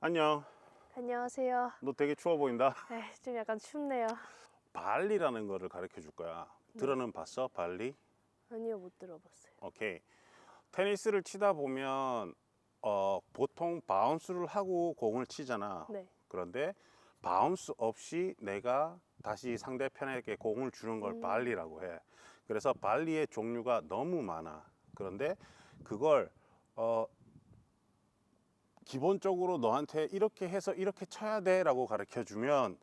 안녕. 안녕하세요. 너 되게 추워 보인다. 네, 좀 약간 춥네요. 발리라는 거를 가르쳐 줄 거야. 들어는 봤어? 발리? 아니요, 못 들어봤어요. 오케이. 테니스를 치다 보면 어, 보통 바운스를 하고 공을 치잖아. 네. 그런데 바운스 없이 내가 다시 상대편에게 공을 주는 걸 음. 발리라고 해. 그래서 발리의 종류가 너무 많아. 그런데 그걸 어, 기본적으로 너한테 이렇게 해서 이렇게 쳐야 돼라고 가르쳐 주면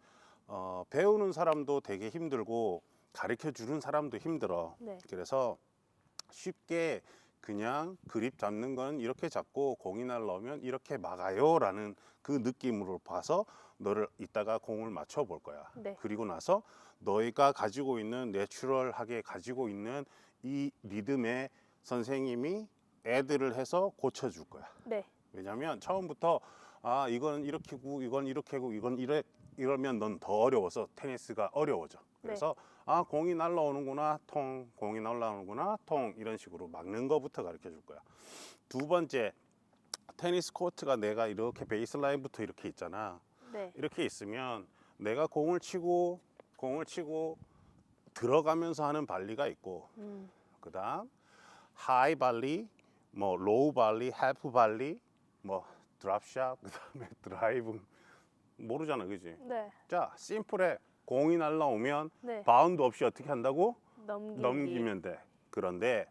어, 배우는 사람도 되게 힘들고 가르쳐 주는 사람도 힘들어. 네. 그래서 쉽게 그냥 그립 잡는 건 이렇게 잡고 공이 날라오면 이렇게 막아요 라는 그 느낌으로 봐서 너를 이따가 공을 맞춰 볼 거야. 네. 그리고 나서 너희가 가지고 있는 내추럴하게 가지고 있는 이 리듬에 선생님이 애들을 해서 고쳐 줄 거야. 네. 왜냐면 처음부터 아 이건 이렇게고 이건 이렇게고 이건 이래 이러면 넌 더 어려워서 테니스가 어려워져. 그래서 아 공이 날라오는구나 통 공이 날라오는구나 통 이런 식으로 막는 거부터 가르쳐 줄 거야. 두 번째 테니스 코트가 내가 이렇게 베이스 라인부터 이렇게 있잖아. 네. 이렇게 있으면 내가 공을 치고 공을 치고 들어가면서 하는 발리가 있고 음. 그다음 하이 발리, 뭐 로우 발리, 헬프 발리, 뭐 드랍샷, 그다음에 드라이브 모르잖아, 그지? 네. 자, 심플해. 공이 날라오면 네. 바운드 없이 어떻게 한다고? 넘기기. 넘기면 돼. 그런데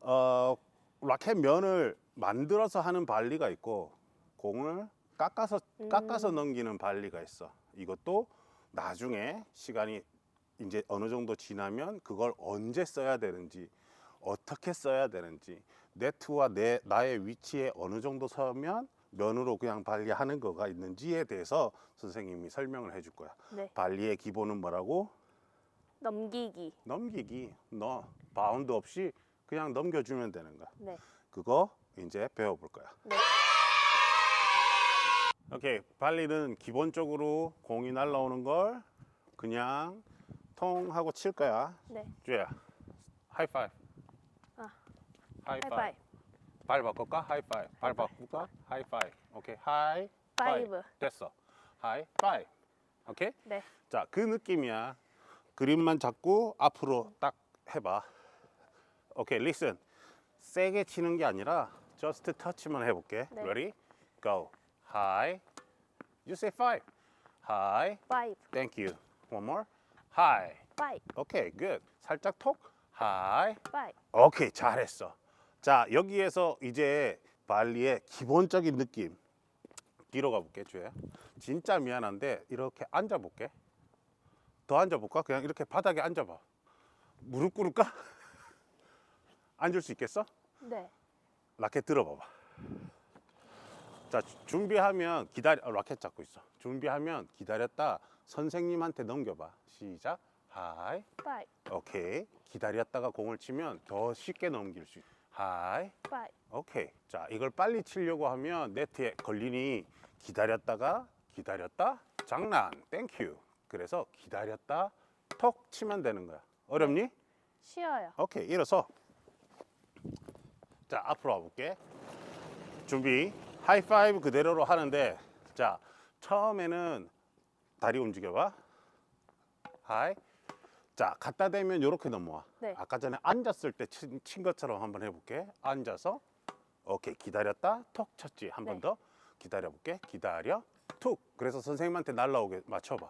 어, 라켓 면을 만들어서 하는 발리가 있고 공을 깎아서 음. 깎아서 넘기는 발리가 있어. 이것도 나중에 시간이 이제 어느 정도 지나면 그걸 언제 써야 되는지 어떻게 써야 되는지 네트와 내 나의 위치에 어느 정도 서면 면으로 그냥 발리하는 거가 있는지에 대해서 선생님이 설명을 해줄 거야. 네. 발리의 기본은 뭐라고? 넘기기. 넘기기. 너 바운드 없이 그냥 넘겨주면 되는 거야. 네. 그거 이제 배워볼 거야. 네. 오케이. 발리는 기본적으로 공이 날라오는 걸 그냥 통 하고 칠 거야. 네. 주야. 하이파이브. 아. 하이파이브. 하이파이. 발 바꿀까? 하이파이브. 발 바꿀까? 하이파이브. 오케이. 하이파이브. 파이브. 됐어. 하이파이브. 오케이? 네. 자, 그 느낌이야. 그림만 잡고 앞으로 딱 해봐. 오케이, listen. 세게 치는 게 아니라 just touch만 해볼게. 네. Ready? Go. High. You say five. High. 파이브. Thank you. One more. High. 파이브. 오케이, good. 살짝 톡. High. 파이브. 오케이, 잘했어. 자, 여기에서 이제 발리의 기본적인 느낌. 뒤로 가볼게, 주야. 진짜 미안한데 이렇게 앉아볼게. 더 앉아볼까? 그냥 이렇게 바닥에 앉아봐. 무릎 꿇을까? 앉을 수 있겠어? 네. 라켓 들어봐봐. 자, 주- 준비하면 기다려. 어, 라켓 잡고 있어. 준비하면 기다렸다 선생님한테 넘겨봐. 시작. 하이. 파이브. 오케이. 기다렸다가 공을 치면 더 쉽게 넘길 수 있어. 하이. 파이브. 오케이. 자, 이걸 빨리 치려고 하면 네트에 걸리니 기다렸다가 기다렸다. 장난. 땡큐. 그래서 기다렸다 톡 치면 되는 거야. 어렵니? 쉬어요. 오케이. 일어서. 자, 앞으로 와볼게. 준비. 하이파이브 그대로로 하는데 자, 처음에는 다리 움직여봐. 하이. 자, 갖다 대면 이렇게 넘어와. 네. 아까 전에 앉았을 때 친 것처럼 한번 해볼게. 앉아서. 오케이. 기다렸다. 톡 쳤지. 한 번 네. 더. 기다려볼게. 기다려. 툭. 그래서 선생님한테 날라오게 맞춰봐.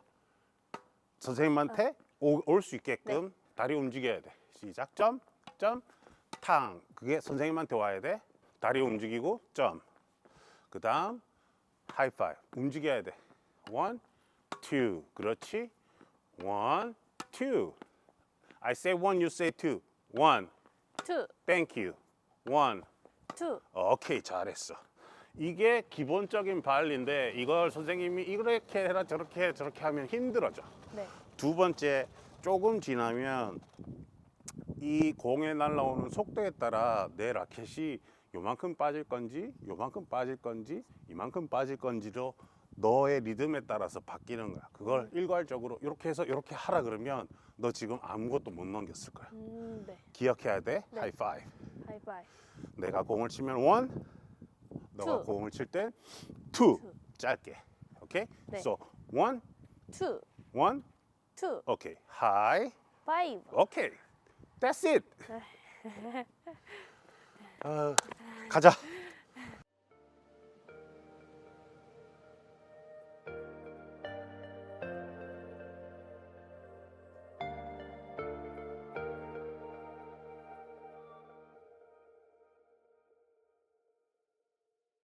선생님한테 올 수 있게끔 네. 다리 움직여야 돼. 시작. 점. 점. 탕. 그게 선생님한테 와야 돼. 다리 움직이고 점. 그 다음 하이파이브. 움직여야 돼. 원, 투. 그렇지. 원, 투. I say one, you say two. One. 투. Thank you. One. 투. 오케이 잘했어. 이게 기본적인 발리인데 이걸 선생님이 이렇게 해라 저렇게 해 저렇게 하면 힘들어져. 네. 두 번째 조금 지나면 이 공에 날라오는 속도에 따라 내 라켓이 요만큼 빠질 건지 요만큼 빠질 건지 이만큼 빠질 건지로 너의 리듬에 따라서 바뀌는 거야. 그걸 일괄적으로 이렇게 해서 이렇게 하라 그러면 너 지금 아무것도 못 넘겼을 거야. 음, 네. 기억해야 돼. 네. 하이파이브. 하이파이. 내가 공을 치면 원, 너가 투. 공을 칠땐 투. 투. 짧게. 오케이? 네. So one, 투. one, 투. 오케이. 하이. 파이브. 오케이. That's it. 어, 가자.